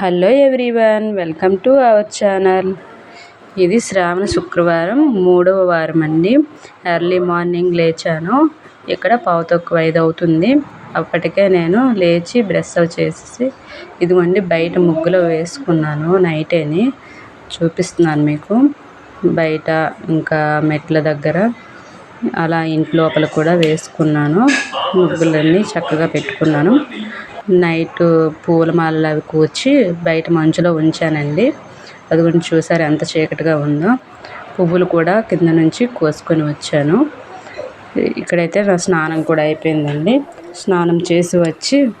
Hello everyone welcome to our channel. ఇది శ్రావణ శుక్రవారం మూడవ వారం అండి. ఎర్లీ మార్నింగ్ లేచాను. ఇక్కడ పావు తక్కువ ఐదు అవుతుంది. అప్పటికే నేను లేచి బ్రష్ చేసేసి ఇదిగోండి బయట ముగ్గులో వేసుకున్నాను నైటేని చూపిస్తున్నాను మీకు. బయట ఇంకా మెట్ల దగ్గర అలా ఇంటి లోపల కూడా వేసుకున్నాను. ముగ్గులన్నీ చక్కగా పెట్టుకున్నాను. నైట్ పూలమాలలు అవి కూర్చి బయట మంచులో ఉంచానండి. అది కూడా చూసారు ఎంత చీకటిగా ఉందో. పువ్వులు కూడా కింద నుంచి కోసుకొని వచ్చాను. ఇక్కడైతే నా స్నానం కూడా అయిపోయిందండి. స్నానం చేసి వచ్చి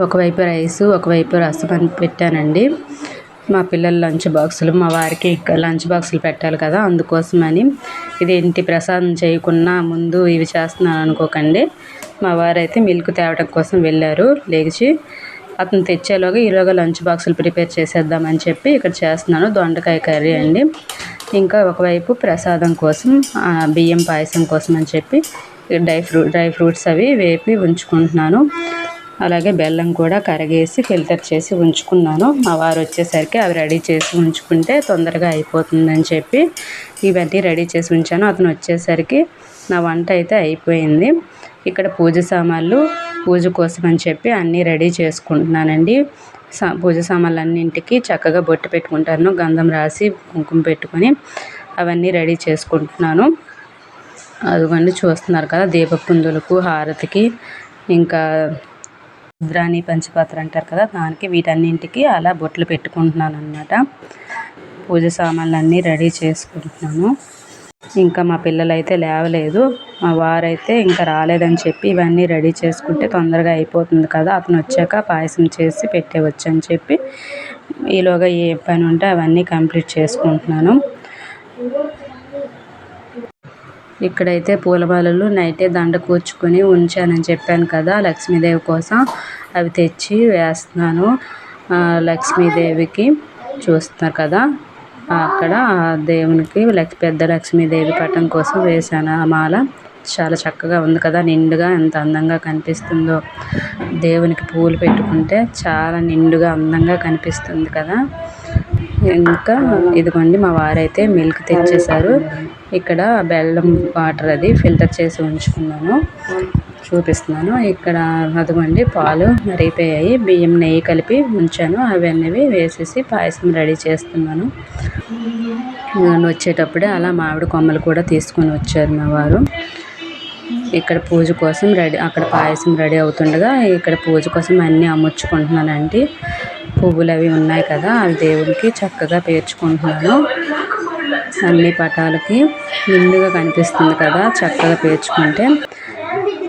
ఒకవైపు రైసు ఒకవైపు రసం పెట్టానండి. మా పిల్లల లంచ్ బాక్సులు మా వారికి లంచ్ బాక్సులు పెట్టాలి కదా అందుకోసమని ఇది ఇంటి ప్రసాదం చేయకుండా ముందు ఇవి చేస్తున్నాను అనుకోకండి. మా వారైతే మిల్క్ తేవడం కోసం వెళ్ళారు లేచి అతను తెచ్చేలోగా ఈలోగా లంచ్ బాక్సులు ప్రిపేర్ చేసేద్దామని చెప్పి ఇక్కడ చేస్తున్నాను దొండకాయ కర్రీ అండి. ఇంకా ఒకవైపు ప్రసాదం కోసం బియ్యం పాయసం కోసం అని చెప్పి డ్రై ఫ్రూట్ డ్రై ఫ్రూట్స్ అవి వేపి ఉంచుకుంటున్నాను. అలాగే బెల్లం కూడా కరిగేసి ఫిల్టర్ చేసి ఉంచుకున్నాను. మా వారు వచ్చేసరికి అవి రెడీ చేసి ఉంచుకుంటే తొందరగా అయిపోతుందని చెప్పి ఇవన్నీ రెడీ చేసి ఉంచాను. అతను వచ్చేసరికి నా వంట అయితే అయిపోయింది. ఇక్కడ పూజ సామాన్లు పూజ కోసం అని చెప్పి అన్నీ రెడీ చేసుకుంటున్నానండి. సా పూజ సామాన్లు అన్నింటికి చక్కగా బొట్టు పెట్టుకుంటాను. గంధం రాసి కుంకుమ పెట్టుకొని అవన్నీ రెడీ చేసుకుంటున్నాను. అదిగోండి చూస్తున్నారు కదా దీపపుందులకు హారతికి ఇంకా రుద్రాణి పంచపాత్ర అంటారు కదా దానికి వీటన్నింటికి అలా బొట్లు పెట్టుకుంటున్నాను అనమాట పూజ సామాన్లు అన్నీ రెడీ చేసుకుంటున్నాను. ఇంకా మా పిల్లలు అయితే లేవలేదు. మా వారైతే ఇంకా రాలేదని చెప్పి ఇవన్నీ రెడీ చేసుకుంటే తొందరగా అయిపోతుంది కదా అతను వచ్చాక పాయసం చేసి పెట్టేవచ్చు అని చెప్పి ఈలోగా ఏ పని ఉంటే అవన్నీ కంప్లీట్ చేసుకుంటున్నాను. ఇక్కడైతే పూలమాలలు నైటే దండ కూర్చుకొని ఉంచానని చెప్పాను కదా లక్ష్మీదేవి కోసం. అవి తెచ్చి వేస్తున్నాను. లక్ష్మీదేవికి చూస్తున్నారు కదా. అక్కడ దేవునికి పెద్ద లక్ష్మీదేవి పటం కోసం వేశాను ఆ మాల. చాలా చక్కగా ఉంది కదా. నిండుగా ఎంత అందంగా కనిపిస్తుందో. దేవునికి పూలు పెట్టుకుంటే చాలా నిండుగా అందంగా కనిపిస్తుంది కదా. ఇంకా ఇదిగోండి మా వారైతే మిల్క్ తెచ్చేసారు ఇక్కడ బెల్లం వాటర్ అది ఫిల్టర్ చేసి ఉంచుకున్నాను. చూపిస్తున్నాను. ఇక్కడ అదిగోండి పాలు మరిగిపోయాయి. బియ్యం నెయ్యి కలిపి ఉంచాను. అవన్నీ వేసేసి పాయసం రెడీ చేస్తున్నాను. వచ్చేటప్పుడే అలా మామిడి కొమ్మలు కూడా తీసుకొని వచ్చారు మా వారు. ఇక్కడ పూజ కోసం రెడీ అక్కడ పాయసం రెడీ అవుతుండగా ఇక్కడ పూజ కోసం అన్నీ అమ్ముచ్చుకుంటున్నానండి పువ్వులు అవి ఉన్నాయి కదా అవి దేవుడికి చక్కగా పేర్చుకుంటున్నాను. అన్ని పటాలకి నిండుగా కనిపిస్తుంది కదా చక్కగా పేర్చుకుంటే.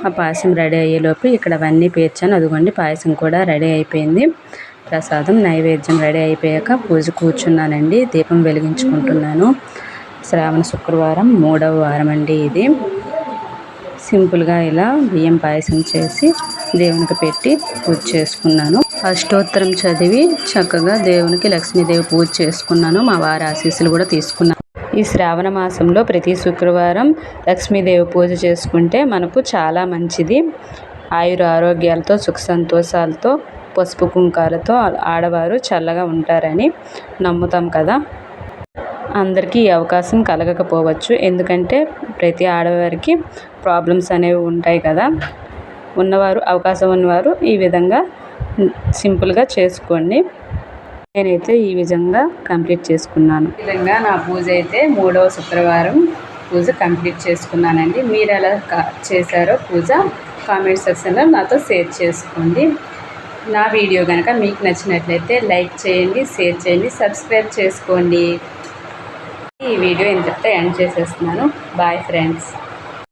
ఆ పాయసం రెడీ అయ్యేలోపు ఇక్కడ అవన్నీ పేర్చాను. అదిగోండి పాయసం కూడా రెడీ అయిపోయింది. ప్రసాదం నైవేద్యం రెడీ అయిపోయాక పూజ కూర్చున్నానండి. దీపం వెలిగించుకుంటున్నాను. శ్రావణ శుక్రవారం మూడవ వారం అండి ఇది. సింపుల్గా ఇలా బియ్యం పాయసం చేసి దేవునికి పెట్టి పూజ చేసుకున్నాను. అష్టోత్తరం చదివి చక్కగా దేవునికి లక్ష్మీదేవి పూజ చేసుకున్నాను. మా వారి ఆశీస్సులు కూడా తీసుకున్నాను ఈ శ్రావణ మాసంలో ప్రతి శుక్రవారం లక్ష్మీదేవి పూజ చేసుకుంటే మనకు చాలా మంచిది. ఆయుర ఆరోగ్యాలతో సుఖ సంతోషాలతో పసుపు కుంకాలతో ఆడవారు చల్లగా ఉంటారని నమ్ముతాం కదా. అందరికీ ఈ అవకాశం కలగకపోవచ్చు. ఎందుకంటే ప్రతి ఆడవారికి ప్రాబ్లమ్స్ అనేవి ఉంటాయి కదా. ఉన్నవారు అవకాశం ఉన్నవారు ఈ విధంగా సింపుల్గా చేసుకోండి. నేనైతే ఈ విధంగా కంప్లీట్ చేసుకున్నాను. ఈ విధంగా నా పూజ అయితే మూడవ శుక్రవారం పూజ కంప్లీట్ చేసుకున్నానండి. మీరు ఎలా చేశారో పూజ కామెంట్ సెక్షన్లో నాతో షేర్ చేసుకోండి. నా వీడియో కనుక మీకు నచ్చినట్లయితే లైక్ చేయండి షేర్ చేయండి సబ్స్క్రైబ్ చేసుకోండి. ఈ వీడియో ఇంతటితో ఎండ్ చేసేస్తున్నాను. Bye friends.